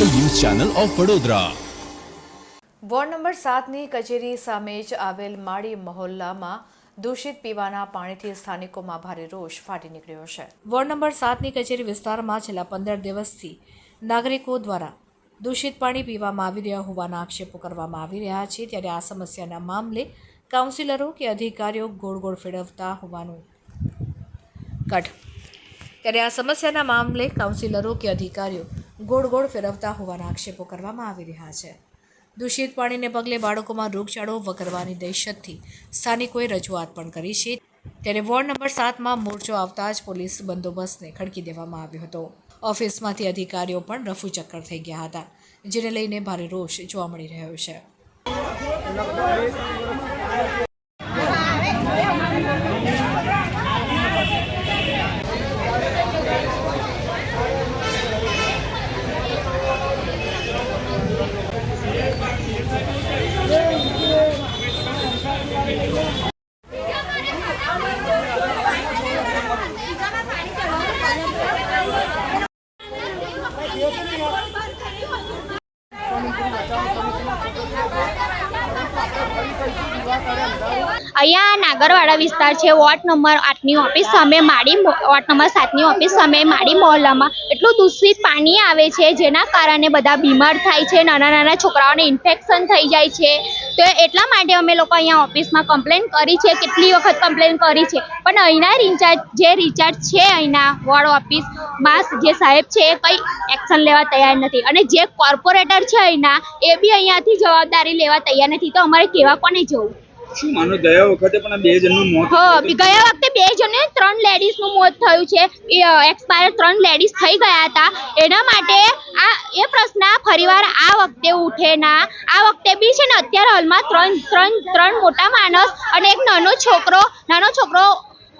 Channel of Vadodara. Ward number સાતની કચેરી સામે જ આવેલ માળી મહોલ્લામાં દૂષિત પીવાના પાણીથી સ્થાનિકોમાં ભારે રોષ ફાટી નીકળ્યો છે. વોર્ડ નંબર સાતની કચેરી વિસ્તારમાં છેલ્લા પંદર દિવસથી નાગરિકો દ્વારા દૂષિત પાણી પીવામાં આવી રહ્યા હોવાના આક્ષેપો કરવામાં આવી રહ્યા છે. ત્યારે આ સમસ્યાના મામલે કાઉન્સિલરો કે અધિકારીઓ ગોળ ગોળ ફેરવતા હોવાનું કટ. ત્યારે આ સમસ્યાના મામલે કાઉન્સિલરો કે અધિકારીઓ ગોળ ગોળ ફેરવતા હોવાના આક્ષેપો કરવામાં આવી રહ્યા છે. દૂષિત પાણીને પગલે બાળકોમાં રોગચાળો વકરવાની દહેશતથી સ્થાનિકોએ રજૂઆત પણ કરી છે. ત્યારે વોર્ડ નંબર સાતમાં મોરચો આવતા જ પોલીસ બંદોબસ્તને ખડકી દેવામાં આવ્યો હતો. ઓફિસમાંથી અધિકારીઓ પણ રફુચક્કર થઈ ગયા હતા, જેને લઈને ભારે રોષ જોવા મળી રહ્યો છે. Gracias. અહીંયા નાગરવાડા વિસ્તાર છે, વોર્ડ નંબર આઠની ઓફિસ સામે માડી વોર્ડ નંબર સાતની ઓફિસ સામે માડી મહોલ્લામાં એટલું દૂષિત પાણી આવે છે, જેના કારણે બધા બીમાર થાય છે, નાના નાના છોકરાઓને ઇન્ફેક્શન થઈ જાય છે. તો એટલા માટે અમે લોકો અહીંયા ઓફિસમાં કમ્પ્લેન કરી છે, કેટલી વખત કમ્પ્લેન કરી છે. પણ અહીંના રિચાર્જ જે રિચાર્જ છે અહીંના વોર્ડ ઓફિસમાં જે સાહેબ છે એ કંઈ એક્શન લેવા તૈયાર નથી. અને જે કોર્પોરેટર છે અહીંના, એ બી અહીંયાથી જવાબદારી લેવા તૈયાર નથી. તો અમારે કેવા કોને જવું? શું માનો? ગયા વખતે પણ આ બે જણનું મોત હા ગયા વખતે બે જણને ત્રણ લેડીઝનું મોત થયું છે. એક્સપાયર ત્રણ લેડીઝ થઈ ગયા હતા. એના માટે આ એ પ્રશ્ન ફરીવાર આ વખતે ઉઠે ના. આ વખતે બી છે ને અત્યારે હાલમાં ત્રણ ત્રણ ત્રણ મોટા માણસ અને એક નાનો છોકરો નાનો છોકરો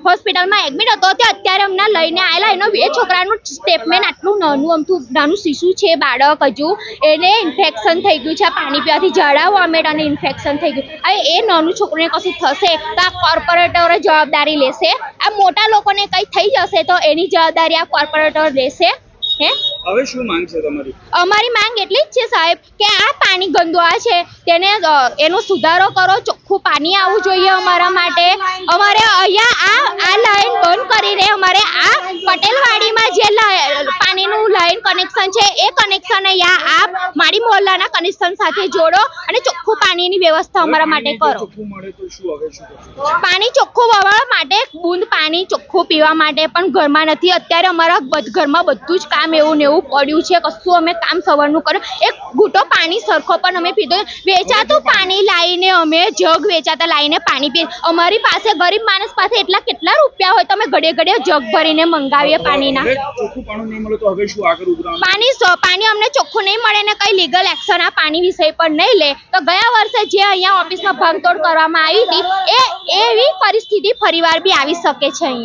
હોસ્પિટલમાં એડમિટ હતો તે અત્યારે અમને લઈને આવેલા એનો એ છોકરાનું સ્ટેટમેન્ટ આટલું નાનું અમથું નાનું શિશુ છે બાળક હજુ. એને ઇન્ફેક્શન થઈ ગયું છે પાણી પીવાથી ઝાડા વોમિટ અને ઇન્ફેક્શન થઈ ગયું. હવે એ નાનું છોકરીને કશું થશે? તો આ કોર્પોરેટરો જવાબદારી લેશે? આ મોટા લોકોને કંઈ થઈ જશે તો એની જવાબદારી આ કોર્પોરેટર લેશે? હે? હવે શું માંગ છે તમારી? અમારી માંગ એટલી જ છે સાહેબ કે આ પાણી ગંદુ આ છે. તેને એનો સુધારો કરો ચોખ્ખું પાણી આવવું જોઈએ અમારા માટે. અમારે અહીંયા આ આ લાઈન બંધ કરીને અમારે આ પટેલવાડીમાં જે લા- લાઈન કનેક્શન છે. એ કનેક્શન અહીંયા આપ મારી મોહલ્લાના કનેક્શન સાથે જોડો અને ચોખ્ખું પાણીની વ્યવસ્થા અમારા માટે કરો. પાણી ચોખ્ખું વવાળવા માટે બૂંદ પાણી ચોખ્ખું પીવા માટે પણ ઘરમાં નથી. અત્યારે અમારા ઘરમાં બધું જ કામ એવું ને એવું પડ્યું છે. કશું અમે કામ સવારનું કર્યું. એક ઘૂંટો પાણી સરખો પણ અમે પીધો. વેચાતું પાણી લાવીને અમે જગ વેચાતા લાવીને પાણી પીએ અમારી પાસે ગરીબ માણસ પાસે એટલા કેટલા રૂપિયા હોય? તો અમે ઘડે ઘડે જગ ભરીને મંગાવીએ પાણીના. પાણી પાણી અમને ચોખ્ખું નહીં મળે ને કઈ લીગલ એક્શન આ પાણી વિષય પર નહીં લે. તો ગયા વર્ષે જે અહીંયા ઓફિસમાં ભાંગતોડ કરવામાં આવી હતી, એ એવી પરિસ્થિતિ ફરીવાર બી આવી શકે છે અહીંયા.